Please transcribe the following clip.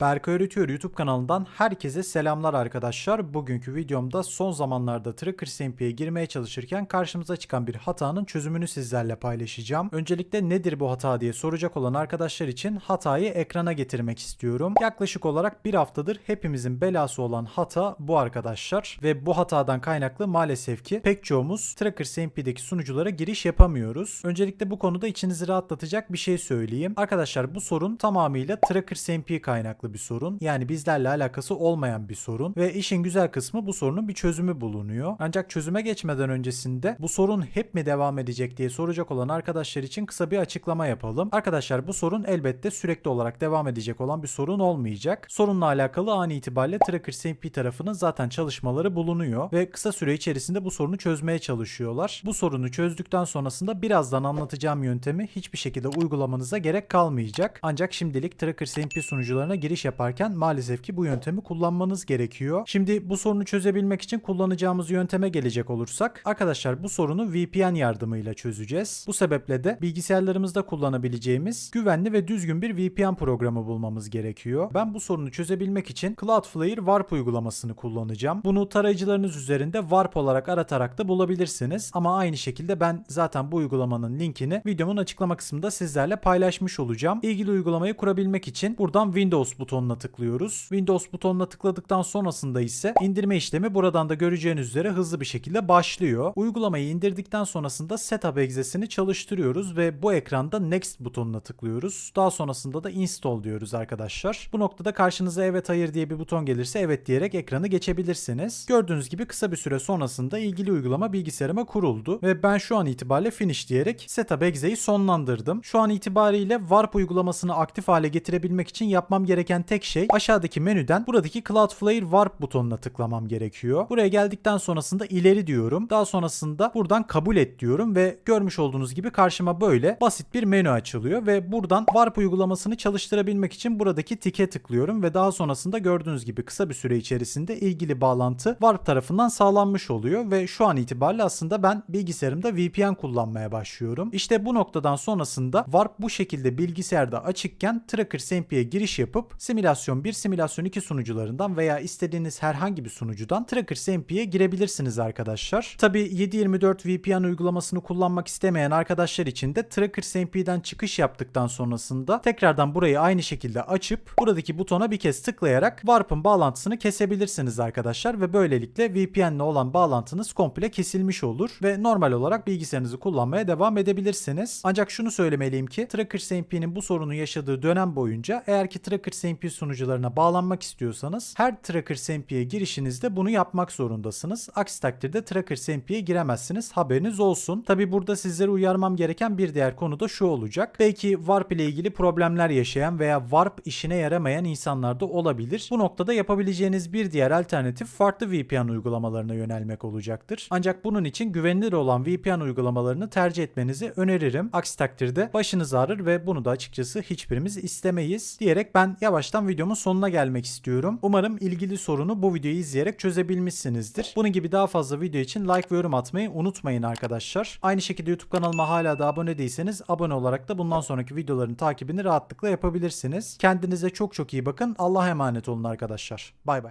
Berkay Öğretiyor YouTube kanalından herkese selamlar arkadaşlar. Bugünkü videomda son zamanlarda Tracker SMP'ye girmeye çalışırken karşımıza çıkan bir hatanın çözümünü sizlerle paylaşacağım. Öncelikle nedir bu hata diye soracak olan arkadaşlar için hatayı ekrana getirmek istiyorum. Yaklaşık olarak bir haftadır hepimizin belası olan hata bu arkadaşlar. Ve bu hatadan kaynaklı maalesef ki pek çoğumuz Tracker SMP'deki sunuculara giriş yapamıyoruz. Öncelikle bu konuda içinizi rahatlatacak bir şey söyleyeyim. Arkadaşlar bu sorun tamamıyla Tracker SMP kaynaklı bir sorun. Yani bizlerle alakası olmayan bir sorun ve işin güzel kısmı bu sorunun bir çözümü bulunuyor. Ancak çözüme geçmeden öncesinde bu sorun hep mi devam edecek diye soracak olan arkadaşlar için kısa bir açıklama yapalım. Arkadaşlar bu sorun elbette sürekli olarak devam edecek olan bir sorun olmayacak. Sorunla alakalı an itibariyle Tracker SMP tarafının zaten çalışmaları bulunuyor ve kısa süre içerisinde bu sorunu çözmeye çalışıyorlar. Bu sorunu çözdükten sonrasında birazdan anlatacağım yöntemi hiçbir şekilde uygulamanıza gerek kalmayacak. Ancak şimdilik Tracker SMP sunucularına giriş yaparken maalesef ki bu yöntemi kullanmanız gerekiyor. Şimdi bu sorunu çözebilmek için kullanacağımız yönteme gelecek olursak arkadaşlar bu sorunu VPN yardımıyla çözeceğiz. Bu sebeple de bilgisayarlarımızda kullanabileceğimiz güvenli ve düzgün bir VPN programı bulmamız gerekiyor. Ben bu sorunu çözebilmek için Cloudflare Warp uygulamasını kullanacağım. Bunu tarayıcılarınız üzerinde Warp olarak aratarak da bulabilirsiniz. Ama aynı şekilde ben zaten bu uygulamanın linkini videomun açıklama kısmında sizlerle paylaşmış olacağım. İlgili uygulamayı kurabilmek için buradan Windows butonuna tıklıyoruz. Windows butonuna tıkladıktan sonrasında ise indirme işlemi buradan da göreceğiniz üzere hızlı bir şekilde başlıyor. Uygulamayı indirdikten sonrasında Setup egzesini çalıştırıyoruz ve bu ekranda Next butonuna tıklıyoruz. Daha sonrasında da Install diyoruz arkadaşlar. Bu noktada karşınıza evet hayır diye bir buton gelirse evet diyerek ekranı geçebilirsiniz. Gördüğünüz gibi kısa bir süre sonrasında ilgili uygulama bilgisayarıma kuruldu ve ben şu an itibariyle finish diyerek Setup egzeyi sonlandırdım. Şu an itibariyle Warp uygulamasını aktif hale getirebilmek için yapmam gereken tek şey aşağıdaki menüden buradaki Cloudflare Warp butonuna tıklamam gerekiyor. Buraya geldikten sonrasında ileri diyorum. Daha sonrasında buradan kabul et diyorum ve görmüş olduğunuz gibi karşıma böyle basit bir menü açılıyor ve buradan Warp uygulamasını çalıştırabilmek için buradaki tike tıklıyorum ve daha sonrasında gördüğünüz gibi kısa bir süre içerisinde ilgili bağlantı Warp tarafından sağlanmış oluyor ve şu an itibariyle aslında ben bilgisayarımda VPN kullanmaya başlıyorum. İşte bu noktadan sonrasında Warp bu şekilde bilgisayarda açıkken Tracker SMP'ye giriş yapıp simülasyon 1, simülasyon 2 sunucularından veya istediğiniz herhangi bir sunucudan Tracker SMP'ye girebilirsiniz arkadaşlar. Tabi 724 VPN uygulamasını kullanmak istemeyen arkadaşlar için de Tracker SMP'den çıkış yaptıktan sonrasında tekrardan burayı aynı şekilde açıp buradaki butona bir kez tıklayarak Warp'ın bağlantısını kesebilirsiniz arkadaşlar ve böylelikle VPN ile olan bağlantınız komple kesilmiş olur ve normal olarak bilgisayarınızı kullanmaya devam edebilirsiniz. Ancak şunu söylemeliyim ki Tracker SMP'nin bu sorunu yaşadığı dönem boyunca eğer ki Tracker SMP sunucularına bağlanmak istiyorsanız her Tracker SMP'ye girişinizde bunu yapmak zorundasınız. Aksi takdirde Tracker SMP'ye giremezsiniz. Haberiniz olsun. Tabi burada sizleri uyarmam gereken bir diğer konu da şu olacak. Belki Warp ile ilgili problemler yaşayan veya Warp işine yaramayan insanlar da olabilir. Bu noktada yapabileceğiniz bir diğer alternatif farklı VPN uygulamalarına yönelmek olacaktır. Ancak bunun için güvenilir olan VPN uygulamalarını tercih etmenizi öneririm. Aksi takdirde başınız ağrır ve bunu da açıkçası hiçbirimiz istemeyiz diyerek ben yavaştan videomun sonuna gelmek istiyorum. Umarım ilgili sorunu bu videoyu izleyerek çözebilmişsinizdir. Bunun gibi daha fazla video için like ve yorum atmayı unutmayın arkadaşlar. Aynı şekilde YouTube kanalıma hala da abone değilseniz abone olarak da bundan sonraki videoların takibini rahatlıkla yapabilirsiniz. Kendinize çok çok iyi bakın. Allah'a emanet olun arkadaşlar. Bay bay.